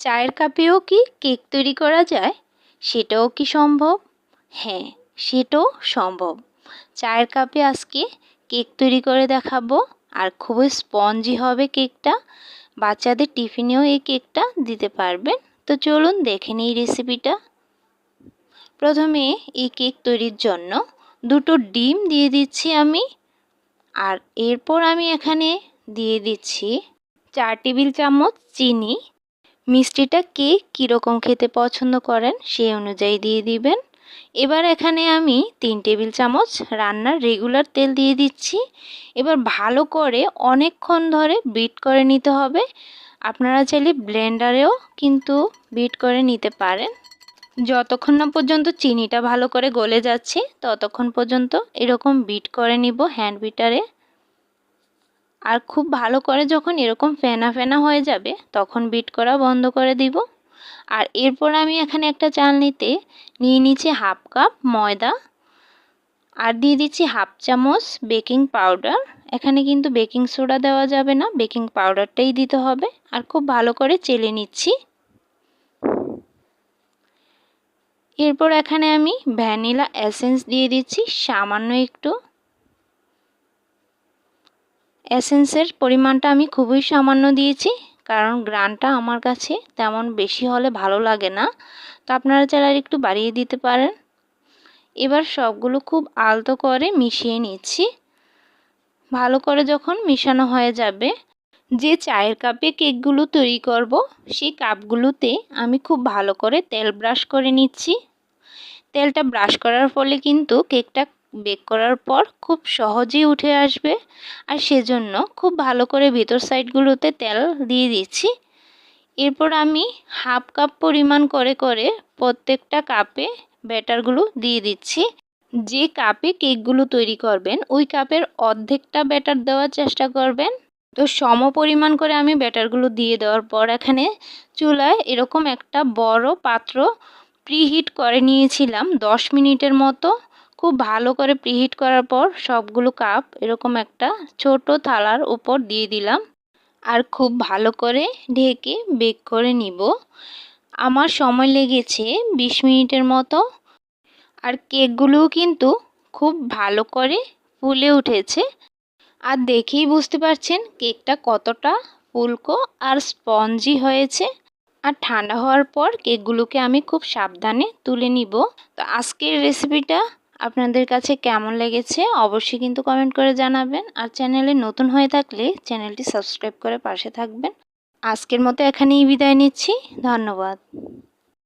চায়ের কাপেও কি কেক তৈরি করা যায়? সেটাও কি সম্ভব? হ্যাঁ সেটাও সম্ভব। চায়ের কাপে আজকে কেক তৈরি করে দেখাবো। আর খুবই স্পঞ্জি হবে কেকটা। বাচ্চাদের টিফিনেও এই কেকটা দিতে পারবেন। তো চলুন দেখে নিই রেসিপিটা। প্রথমে এই কেক তৈরির জন্য দুটো ডিম দিয়ে দিচ্ছি আমি। আর এরপর আমি এখানে দিয়ে দিচ্ছি চার টেবিল চামচ চিনি। মিষ্টিটা কে কীরকম খেতে পছন্দ করেন সেই অনুযায়ী দিয়ে দিবেন। এবার এখানে আমি তিন টেবিল চামচ রান্নার রেগুলার তেল দিয়ে দিচ্ছি। এবার ভালো করে অনেকক্ষণ ধরে বিট করে নিতে হবে। আপনারা চাইলে ব্লেন্ডারেও কিন্তু বিট করে নিতে পারেন। যতক্ষণ না পর্যন্ত চিনিটা ভালো করে গলে যাচ্ছে, ততক্ষণ পর্যন্ত এরকম বিট করে নিব হ্যান্ড বিটারে আর খুব ভালো করে যখন এরকম ফেনা ফেনা হয়ে যাবে, তখন বিট করা বন্ধ করে দিব। আর এরপর আমি এখানে একটা চালনিতে নিয়ে নিচ্ছি হাফ কাপ ময়দা আর দিয়ে দিচ্ছি হাফ চামচ বেকিং পাউডার। এখানে কিন্তু বেকিং সোডা দেওয়া যাবে না, বেকিং পাউডারটাই দিতে হবে। আর খুব ভালো করে চেলে নিচ্ছি। এরপর এখানে আমি ভ্যানিলা এসেন্স দিয়ে দিচ্ছি, সামান্য একটু। এসেন্সের পরিমাণটা আমি খুবই সামান্য দিয়েছি, কারণ গ্রানটা আমার কাছে তেমন বেশি হলে ভালো লাগে না। তো আপনারা চাইলে একটু বাড়িয়ে দিতে পারেন। এবার সবগুলো খুব আলতো করে মিশিয়ে নিচ্ছি। ভালো করে যখন মিশানো হয়ে যাবে, যে চায়ের কাপে কেকগুলো তৈরি করব, সেই কাপগুলোতে আমি খুব ভালো করে তেল ব্রাশ করে নিচ্ছি। তেলটা ব্রাশ করার ফলে কিন্তু কেকটা বেক করার পর খুব সহজেই উঠে আসবে। আর সেজন্য খুব ভালো করে ভিতর সাইডগুলোতে তেল দিয়ে দিচ্ছি। এরপর আমি হাফ কাপ পরিমাণ করে করে প্রত্যেকটা কাপে ব্যাটারগুলো দিয়ে দিচ্ছি। যে কাপে কেকগুলো তৈরি করবেন, ওই কাপের অর্ধেকটা ব্যাটার দেওয়ার চেষ্টা করবেন। তো সম পরিমাণ করে আমি ব্যাটারগুলো দিয়ে দেওয়ার পর এখানে চুলায় এরকম একটা বড় পাত্র প্রিহিট করে নিয়েছিলাম দশ মিনিটের মতো। খুব ভালো করে প্রিহিট করার পর সবগুলো কাপ এরকম একটা ছোট থালার উপর দিয়ে দিলাম। আর খুব ভালো করে ঢেকে বেক করে নিব। আমার সময় লেগেছে বিশ মিনিটের মতো। আর কেকগুলোও কিন্তু খুব ভালো করে ফুলে উঠেছে। আর দেখেই বুঝতে পারছেন কেকটা কতটা ফুলকো আর স্পঞ্জি হয়েছে। আর ঠান্ডা হওয়ার পর কেকগুলোকে আমি খুব সাবধানে তুলে নিব। তো আজকের রেসিপিটা আপনাদের কাছে কেমন লেগেছে অবশ্যই কিন্তু কমেন্ট করে জানাবেন। আর চ্যানেলে নতুন হয়ে থাকলে চ্যানেলটি সাবস্ক্রাইব করে পাশে থাকবেন। আজকের মতো এখানেই বিদায় নিচ্ছি। ধন্যবাদ।